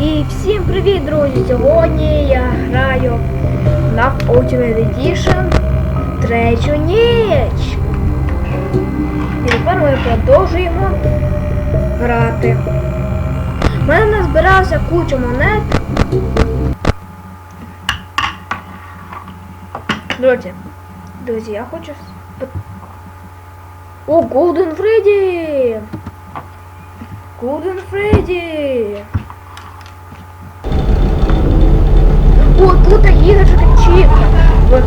І всім привіт, друзі! Сьогодні я граю на Ultimate Edition третю ніч. І тепер ми продовжуємо грати. У мене назбиралася куча монет. Друзі, друзі, я хочу... О, Голден Фредді! Голден Фредді! Вот О, круто, Игорь, чипка. Вот.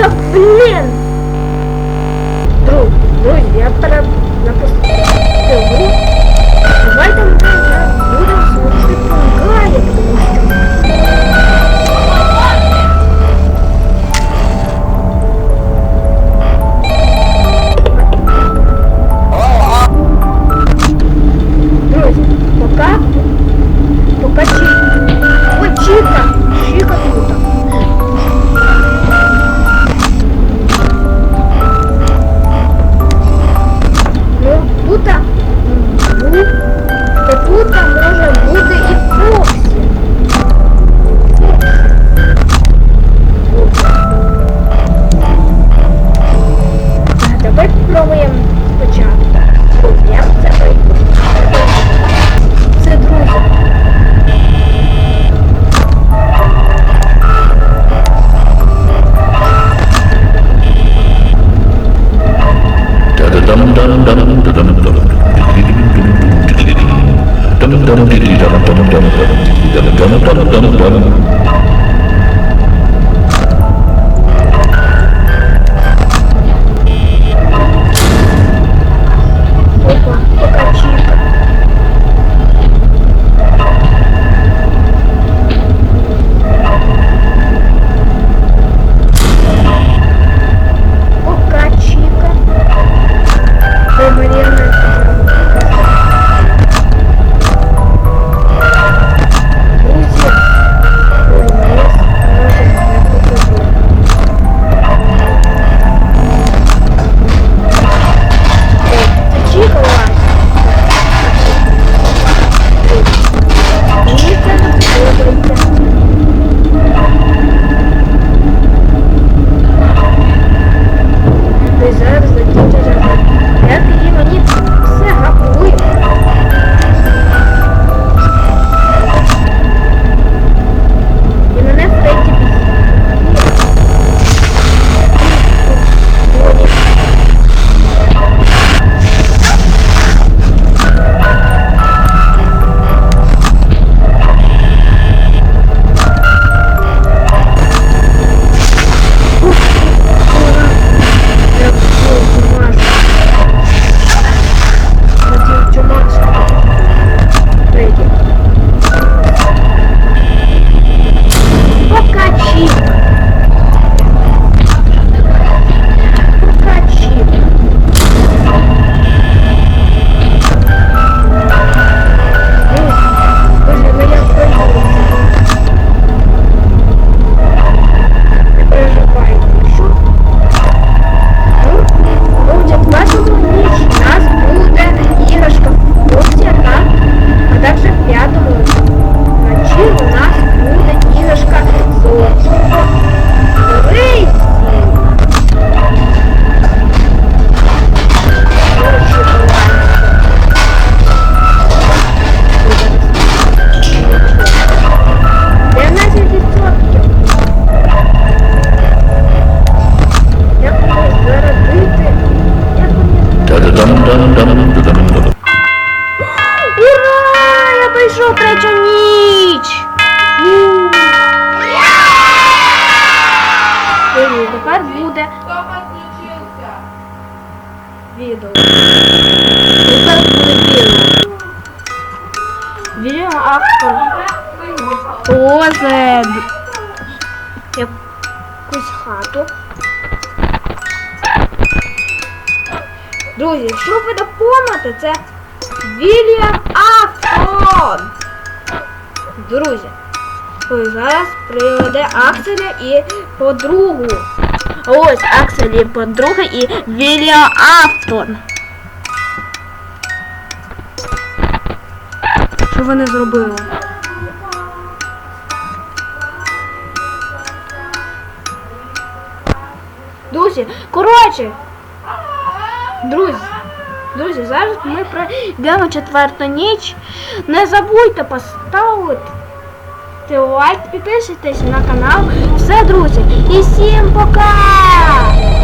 Да блин! Друг, друзья, я напустил. Давай там dalam dalam dalam dalam Друзі, тепер буде відео. Тепер відео. Відео автор позе якусь хату. Друзі, якщо ви не це Вільям Афтон. Друзі, ой, зараз приведе Акселя і подругу. Ось Аксель і подруга і Вільям Афтон. Що вони зробили? Друзі, коротше, друзі, друзі, зараз ми пройдемо четверту ніч. Не забудьте поставити лайк, підписуйтесь на канал. Все, друзі, і всім пока!